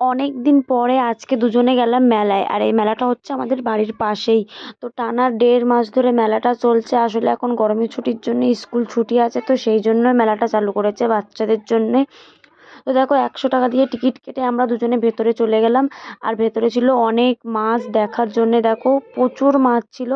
অনেক দিন পরে আজকে দুজনে গেলাম মেলায়। আর এই মেলাটা হচ্ছে আমাদের বাড়ির পাশেই। তো টানা দেড় মাস ধরে মেলাটা চলছে। আসলে এখন গরমের ছুটির জন্য স্কুল ছুটি আছে, তো সেই জন্য মেলাটা চালু করেছে বাচ্চাদের জন্যে। তো দেখো, একশো টাকা দিয়ে টিকিট কেটে আমরা দুজনে ভেতরে চলে গেলাম। আর ভেতরে ছিল অনেক মাছ দেখার জন্যে। দেখো, প্রচুর মাছ ছিল।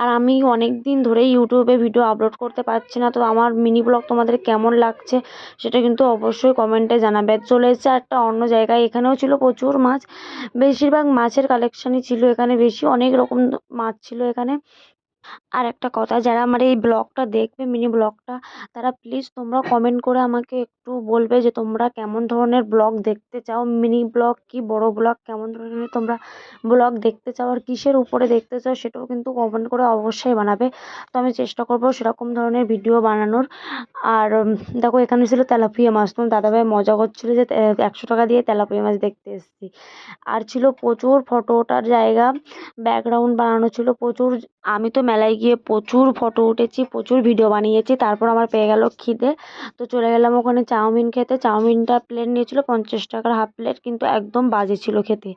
আর আমি অনেক দিন ধরেই ইউটিউবে ভিডিও আপলোড করতে পারছি না, তো আমার মিনি ব্লগ তোমাদের কেমন লাগছে সেটা কিন্তু অবশ্যই কমেন্টে জানাবে। চলে এসেছে একটা অন্য জায়গায়, এখানেও ছিল প্রচুর মাছ, বেশিরভাগ মাছের কালেকশানই ছিল এখানে, বেশি অনেক রকম মাছ ছিল এখানে। আর একটা কথা, যারা আমার এই ব্লগটা দেখবে, মিনি ব্লগটা, তারা প্লিজ তোমরা কমেন্ট করে আমাকে একটু বলবে যে তোমরা কেমন ধরনের ব্লগ দেখতে চাও, মিনি ব্লগ কি বড় ব্লগ, কেমন ধরনের তোমরা ব্লগ দেখতে চাও আর কিসের উপরে দেখতে চাও সেটাও কিন্তু কমেন্ট করে অবশ্যই বানাবে। তো আমি চেষ্টা করব সেরকম ধরনের ভিডিও বানানোর। আর দেখো এখানে ছিল তেলাপিয়া মাছ, তোমার দাদাভাই মজা করছিল যে একশো টাকা দিয়ে তেলাপিয়া মাছ দেখতে এসেছি। আর ছিল প্রচুর ফটো ওঠার জায়গা ব্যাকগ্রাউন্ড বানানো ছিল প্রচুর আমি তো মেলায় গিয়ে প্রচুর ফটো উঠেছি, প্রচুর ভিডিও বানিয়েছি, তারপর আমার পেয়ে গেল খিদে। তো চলে গেলাম ওখানে চাউমিন খেতে। চাউমিনটা প্লেট নিয়েছিল পঞ্চাশ টাকার হাফ প্লেট কিন্তু একদম বাজে ছিল খেতে।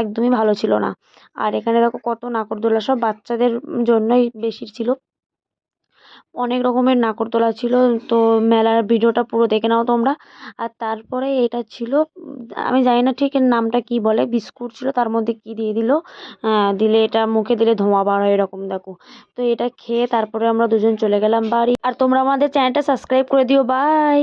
একদমই ভালো ছিল না। আর এখানে দেখো কত নাগরদোলা সব বাচ্চাদের জন্যই বেশি ছিল। অনেক রকমের নাগরদোলা ছিল, তো মেলার ভিডিওটা পুরো দেখে নাও তোমরা। আর তারপরে এটা ছিল আমি জানি না ঠিক এর নামটা কি বলে, বিস্কুট ছিল তার মধ্যে কি দিয়ে দিল দিলে এটা মুখে দিলে ধোঁয়া বার হয় এরকম দেখো। তো এটা খেয়ে তারপরে আমরা দুজন চলে গেলাম বাড়ি। আর তোমরা আমাদের চ্যানেলটা সাবস্ক্রাইব করে দিও বাই